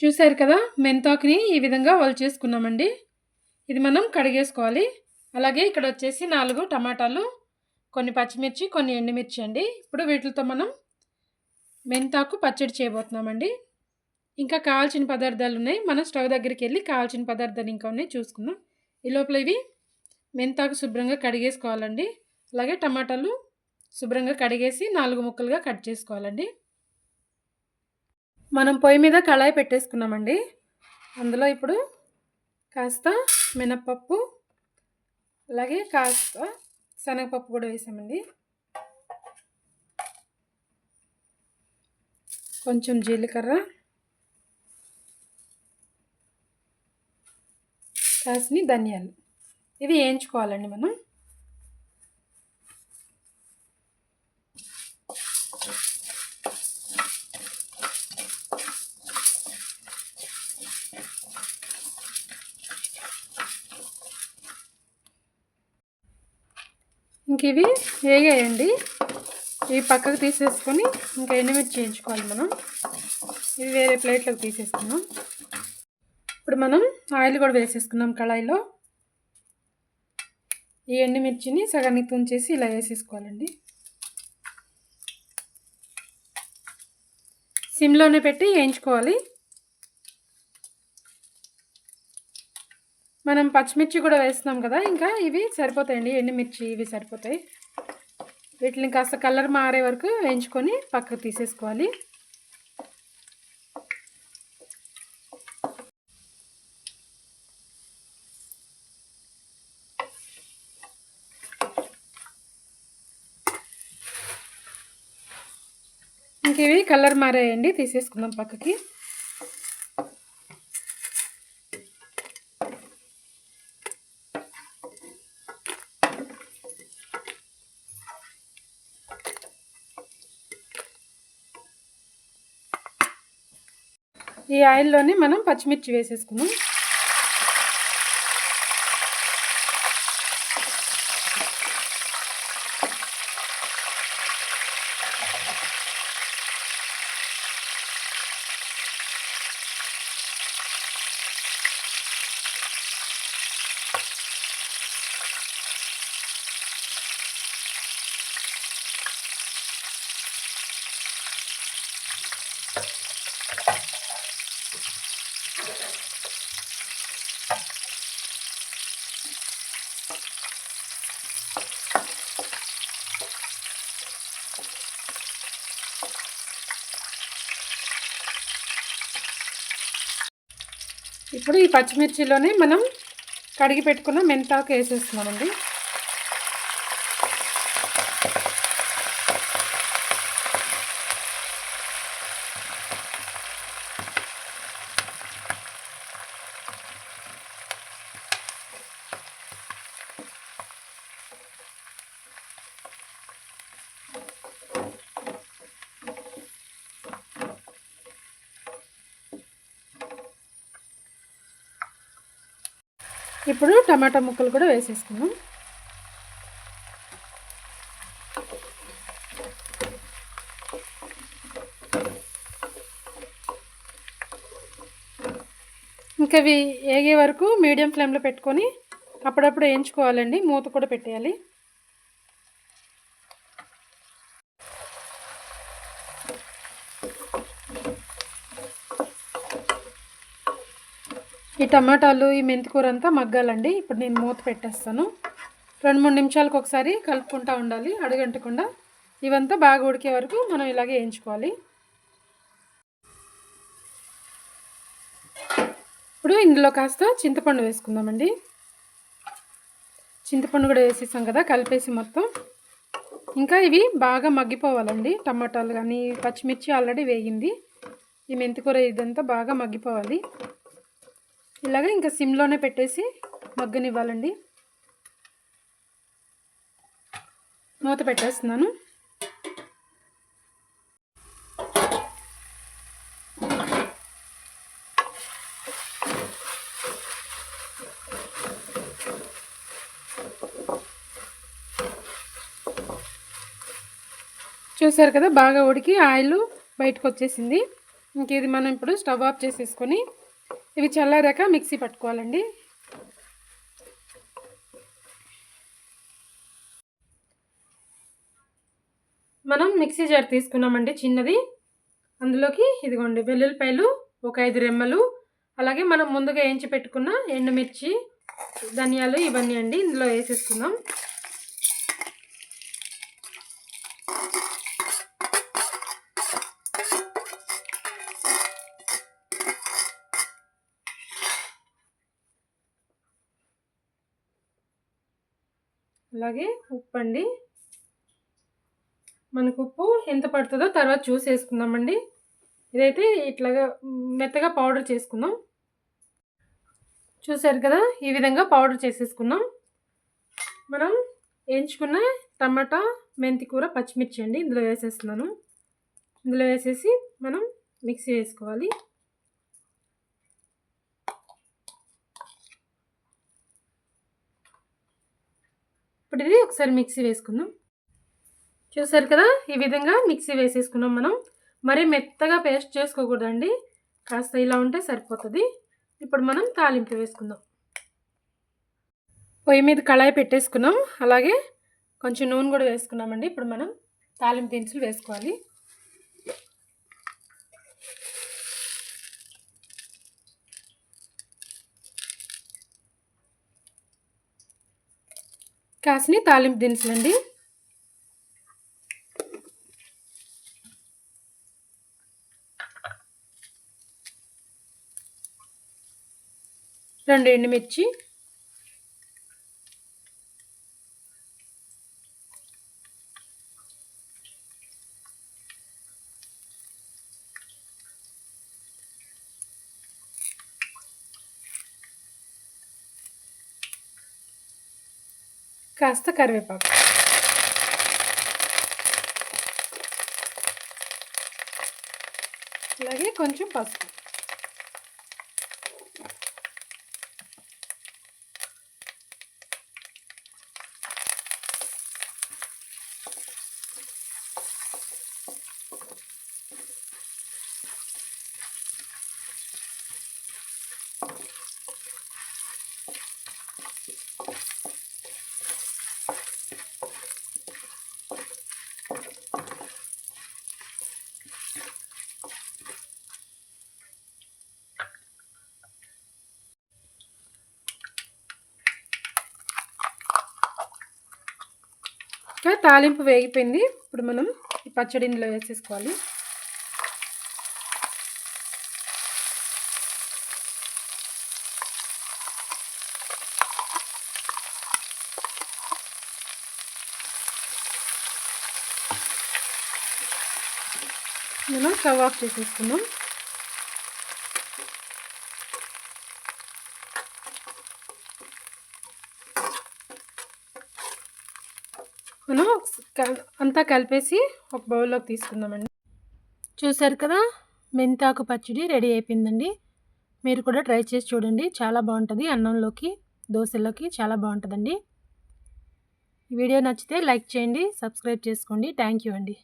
చూశారు కదా మెంతాకుని ఈ విధంగా చేసుకున్నామండి. ఇది మనం కడిగేసుకోవాలి. అలాగే ఇక్కడ వచ్చేసి నాలుగు టమాటాలు కొన్ని పచ్చిమిర్చి కొన్ని ఎండుమిర్చి అండి. ఇప్పుడు వీటితో మనం మెంతాకు పచ్చడి చేయబోతున్నామండి. ఇంకా కావాల్సిన పదార్థాలు ఉన్నాయి. మనం స్టవ్ దగ్గరికి వెళ్ళి కావాల్సిన పదార్థాలు ఇంకా ఉన్నాయి చూసుకుందాం. ఈ లోపల ఇవి మెంతాకు శుభ్రంగా కడిగేసుకోవాలండి. అలాగే టమాటాలు శుభ్రంగా కడిగేసి నాలుగు ముక్కలుగా కట్ చేసుకోవాలండి. మనం పొయ్యి మీద కళాయి పెట్టేసుకున్నామండి. అందులో ఇప్పుడు కాస్త మినప్పప్పు అలాగే కాస్త శనగపప్పు కూడా వేసామండి. కొంచెం జీలకర్ర కాసిని ధనియాలు. ఇవి వేయించుకోవాలండి మనం. ఇంక ఇవి వేగాయండి. ఇవి పక్కకు తీసేసుకొని ఇంకా ఎండుమిర్చి చేయించుకోవాలి మనం. ఇవి వేరే ప్లేట్లోకి తీసేసుకున్నాం ఇప్పుడు మనం ఆయిల్ కూడా వేసేసుకున్నాం కళాయిలో. ఈ ఎండుమిర్చిని సగానికి తుంచేసి ఇలా వేసేసుకోవాలండి. సిమ్లోనే పెట్టి వేయించుకోవాలి. మనం పచ్చిమిర్చి కూడా వేస్తున్నాం కదా ఇంకా ఇవి సరిపోతాయండి. ఎండుమిర్చి ఇవి సరిపోతాయి. వీటిని కాస్త కలర్ మారే వరకు వేయించుకొని పక్కకు తీసేసుకోవాలి. ఇంక ఇవి కలర్ మారేయండి. తీసేసుకుందాం పక్కకి. ఈ ఆయిల్లోనే మనం పచ్చిమిర్చి వేసేసుకున్నాం ఇప్పుడు ఈ పచ్చిమిర్చిలోనే మనం కడిగి పెట్టుకున్న మెంతాకు వేసేస్తున్నామండి. ఇప్పుడు టమాటా ముక్కలు కూడా వేసేసుకున్నాం ఇంకా ఇవి ఏగే వరకు మీడియం ఫ్లేమ్లో పెట్టుకొని అప్పుడప్పుడు వేయించుకోవాలండి. మూత కూడా పెట్టేయాలి. ఈ టమాటాలు ఈ మెంతికూర అంతా మగ్గాలండి. ఇప్పుడు నేను మూత పెట్టేస్తాను. రెండు మూడు నిమిషాలకు ఒకసారి కలుపుకుంటూ ఉండాలి అడుగంటకుండా. ఇవంతా బాగా ఉడికే వరకు మనం ఇలాగే వేయించుకోవాలి. ఇప్పుడు ఇందులో కాస్త చింతపండు వేసుకుందామండి. చింతపండు కూడా వేసేసాం కదా కలిపేసి మొత్తం. ఇంకా ఇవి బాగా మగ్గిపోవాలండి. టమాటాలు కానీ పచ్చిమిర్చి ఆల్రెడీ వేగింది. ఈ మెంతికూర ఇదంతా బాగా మగ్గిపోవాలి. ఇలాగ ఇంకా సిమ్లోనే పెట్టేసి మగ్గనివ్వాలండి. మూత పెట్టేస్తున్నాను. చూసారు కదా బాగా ఉడికి ఆయిల్ బయటకు వచ్చేసింది. ఇంక ఇది మనం ఇప్పుడు స్టవ్ ఆఫ్ చేసేసుకొని ఇవి చల్లారాక మిక్సీ పట్టుకోవాలండి. మనం మిక్సీ జార్ తీసుకున్నామండి చిన్నది. అందులోకి ఇదిగోండి వెల్లుల్లిపాయలు ఒక ఐదు రెమ్మలు అలాగే మనం ముందుగా వేయించి పెట్టుకున్న ఎండుమిర్చి ధనియాలు ఇవన్నీ అండి ఇందులో వేసేసుకుందాం. అలాగే ఉప్పు అండి మనకు ఉప్పు ఎంత పడుతుందో తర్వాత చూసి వేసుకుందామండి. ఇదైతే ఇట్లాగా మెత్తగా పౌడర్ చేసుకుందాం. చూసారు కదా ఈ విధంగా పౌడర్ చేసేసుకున్నాం మనం వేయించుకున్న టమాటా మెంతి కూర పచ్చిమిర్చి అండి ఇందులో వేసేస్తున్నాను. ఇందులో వేసేసి మనం మిక్సీ వేసుకోవాలి. ఇప్పుడు ఇది ఒకసారి మిక్సీ వేసుకుందాం. చూసారు కదా? ఈ విధంగా మిక్సీ వేసేసుకున్నాం మనం. మరీ మెత్తగా పేస్ట్ చేసుకోకూడదండి. కాస్త ఇలా ఉంటే సరిపోతుంది. ఇప్పుడు మనం తాలింపు వేసుకుందాం. పొయ్యి మీద కళాయి పెట్టేసుకున్నాం. అలాగే కొంచెం నూనె కూడా వేసుకున్నామండి. ఇప్పుడు మనం తాలింపు దినుసులు వేసుకోవాలి. కాసిని తాలింపు దినుసులండి. రెండు ఎండుమిర్చి కాస్త కరివేపాకు. అలాగే కొంచెం పసుపు. తాలింపు వేగిపోయింది. ఇప్పుడు మనం ఈ పచ్చడి ఇందులో వేసేసుకోవాలి. మనం స్టవ్ ఆఫ్ చేసేసుకుందాం. మనం అంతా కలిపేసి ఒక బౌల్లోకి తీసుకుందామండి. చూసారు కదా మెంతాకు పచ్చడి రెడీ అయిపోయిందండి. మీరు కూడా ట్రై చేసి చూడండి. చాలా బాగుంటుంది. అన్నంలోకి దోశలోకి చాలా బాగుంటుందండి. వీడియో నచ్చితే లైక్ చేయండి సబ్స్క్రైబ్ చేసుకోండి. థ్యాంక్ యూ అండి.